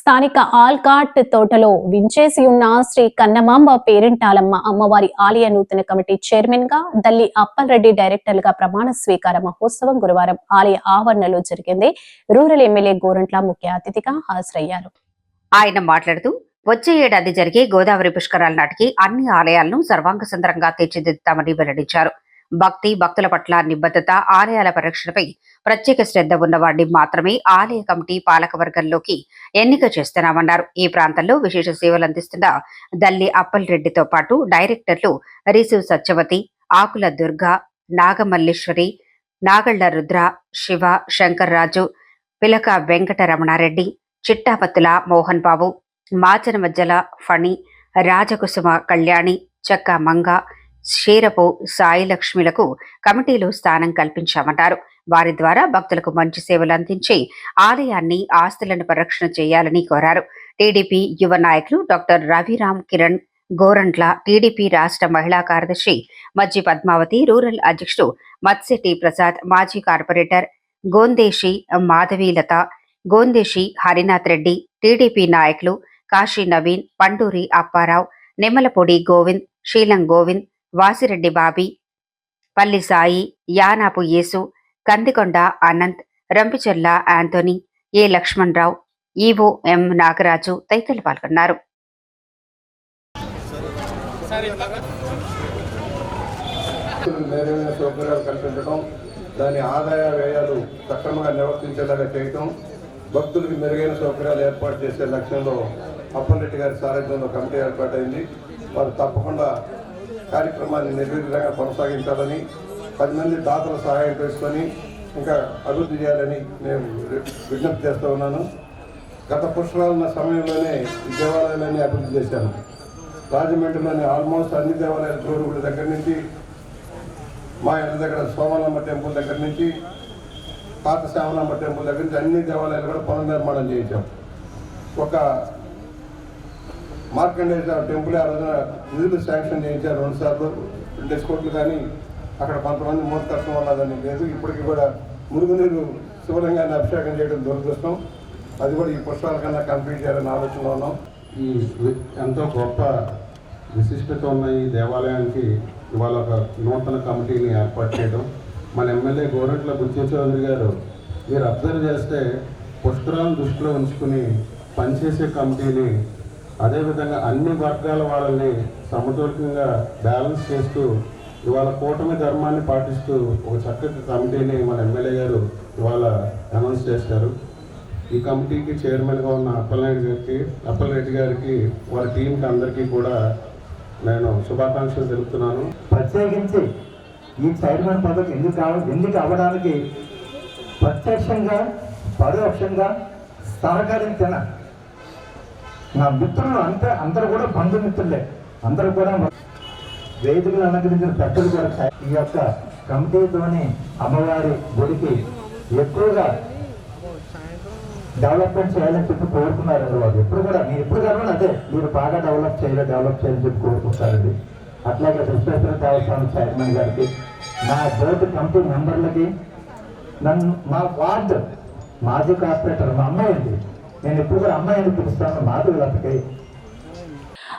స్థానిక ఆల్కాట్ తోటలో వించేసి ఉన్న శ్రీ కన్నమాంబ పేరెంటాలమ్మ అమ్మవారి ఆలయ నూతన కమిటీ చైర్మన్గా దల్లి అప్పలరెడ్డి డైరెక్టర్లుగా ప్రమాణ స్వీకార మహోత్సవం గురువారం ఆలయ ఆవరణలో జరిగింది. రూరల్ ఎమ్మెల్యే గోరంట్ల ముఖ్య అతిథిగా హాజరయ్యారు. ఆయన మాట్లాడుతూ వచ్చే ఏడాది జరిగే గోదావరి పుష్కరాల నాటికి అన్ని ఆలయాలను సర్వాంగ సుందరంగా తీర్చిదిద్దుతామని వెల్లడించారు. భక్తి భక్తుల పట్ల నిబద్ధత ఆలయాల పరిరక్షణపై ప్రత్యేక శ్రద్ధ ఉన్నవాడిని మాత్రమే ఆలయ కమిటీ పాలక వర్గంలోకి ఎన్నిక చేస్తున్నామన్నారు. ఈ ప్రాంతంలో విశేష సేవలు అందిస్తున్న దల్లి అప్పల్ రెడ్డితో పాటు డైరెక్టర్లు రిసు సత్యవతి ఆకుల దుర్గా నాగమల్లేశ్వరి నాగళ్ళ రుద్ర శివ శంకర్రాజు పిలక వెంకటరమణారెడ్డి చిట్టాపత్తుల మోహన్ బాబు మాచన మజ్జల ఫణి రాజకుసుమ కళ్యాణి చెక్క మంగ క్షీరపు సాయిలక్ష్మిలకు కమిటీలో స్థానం కల్పించామన్నారు. వారి ద్వారా భక్తులకు మంచి సేవలు అందించి ఆలయాన్ని ఆస్తులను పరిరక్షణ చేయాలని కోరారు. టీడీపీ యువ నాయకులు డాక్టర్ రవిరామ్ కిరణ్ గోరంట్ల టీడీపీ రాష్ట్ర మహిళా కార్యదర్శి మజ్జి పద్మావతి రూరల్ అధ్యక్షుడు మత్స్యటి ప్రసాద్ మాజీ కార్పొరేటర్ గోందేశి మాధవీలత గోందేశి హరినాథ్ రెడ్డి టీడీపీ నాయకులు కాశీ నవీన్ పండూరి అప్పారావు నిమ్మలపొడి గోవింద్ శీలం Govind Vasireddy Bobby Palli Sai Yanapu Yesu Kandikonda Anant Rampichella Antony A Lakshmanarao EO M Nagaraju తదితరులు పాల్గొన్నారు. కల్పించడం దాని ఆదాయ వ్యయాలు సక్రమంగా నిర్వర్తించేలాగా చేయటం భక్తులకు మెరుగైన సౌకర్యాలు ఏర్పాటు చేసే లక్ష్యంలో అప్పలరెడ్డి గారి సారథ్యంలో కమిటీ ఏర్పాటైంది. వారు తప్పకుండా కార్యక్రమాన్ని నిర్విఘ్నంగా కొనసాగించాలని పది మంది దాతల సహాయం చేసుకొని ఇంకా అభివృద్ధి చేయాలని నేను విజ్ఞప్తి చేస్తూ ఉన్నాను. గత పుష్కరాలున్న సమయంలోనే ఈ దేవాలయాలన్నీ అభివృద్ధి చేశాను. రాజమండ్రిలోని ఆల్మోస్ట్ అన్ని దేవాలయాల చోరుగుల దగ్గర నుంచి మా ఇంటి దగ్గర సోమలమ్మ టెంపుల్ దగ్గర నుంచి పాత శ్యామలమ్మ టెంపుల్ దగ్గర నుంచి అన్ని దేవాలయాలు కూడా పునర్నిర్మాణం చేయించాం. ఒక మార్కండేయ టెంపుల్ ఆ రోజున నిధులు శాంక్షన్ చేయించారు రెండు సార్లు. రెండు కోట్లు కానీ అక్కడ కొంతమంది కష్టం వల్ల దాన్ని లేదు. ఇప్పటికి కూడా మురుగునీరు శివలింగాన్ని అభిషేకం చేయడం దురదృష్టం. అది కూడా ఈ పుష్పాల కన్నా కంప్లీట్ చేయాలని ఆలోచనలో ఉన్నాం. ఈ ఎంతో గొప్ప విశిష్టత ఉన్న ఈ దేవాలయానికి ఇవాళ ఒక నూతన కమిటీని ఏర్పాటు చేయడం. మన ఎమ్మెల్యే గోరంట్ల బుచ్చి గారు మీరు అబ్జర్వ్ చేస్తే పుష్కరాలను దృష్టిలో ఉంచుకుని పనిచేసే కమిటీని అదేవిధంగా అన్ని వర్గాల వాళ్ళని సమతుల్యంగా బ్యాలెన్స్ చేస్తూ ఇవాళ కూటమి ధర్మాన్ని పాటిస్తూ ఒక చక్కటి కమిటీని మన ఎమ్మెల్యే గారు ఇవాళ అనౌన్స్ చేశారు ఈ కమిటీకి చైర్మన్గా ఉన్న అప్పలనాయుడు గారికి అప్పలరెడ్డి గారికి వారి టీంకి అందరికీ కూడా నేను శుభాకాంక్షలు తెలుపుతున్నాను. ప్రత్యేకించి ఈ చైర్మన్ పదవి ఎందుకు కావ ఎందుకు అవ్వడానికి ప్రత్యక్షంగా పరోక్షంగా సహకరించిన నా మిత్రులు అంత అందరూ కూడా బంధుమిత్రులే. అందరూ కూడా వేదికలు అలంకరించిన పెద్దలు కూడా ఈ యొక్క కమిటీతోని అమ్మవారి గుడికి ఎక్కువగా డెవలప్మెంట్ చేయాలని చెప్పి కోరుకున్నారండి వాళ్ళు. ఎప్పుడు కూడా మీరు ఎప్పుడు కావాలి అదే మీరు బాగా డెవలప్ చేయాలి డెవలప్ చేయాలని చెప్పి కోరుకుంటారండి. అట్లాగే విశ్వేశ్వర దేవస్థానం చైర్మన్ గారికి నా బోర్డు కమిటీ మెంబర్లకి నన్ను మా వార్డు మాజీ కార్పొరేటర్ మా అమ్మాయి అండి. నేను ఎప్పుడు కూడా అమ్మాయిని పిలుస్తాను మాధవి లతకి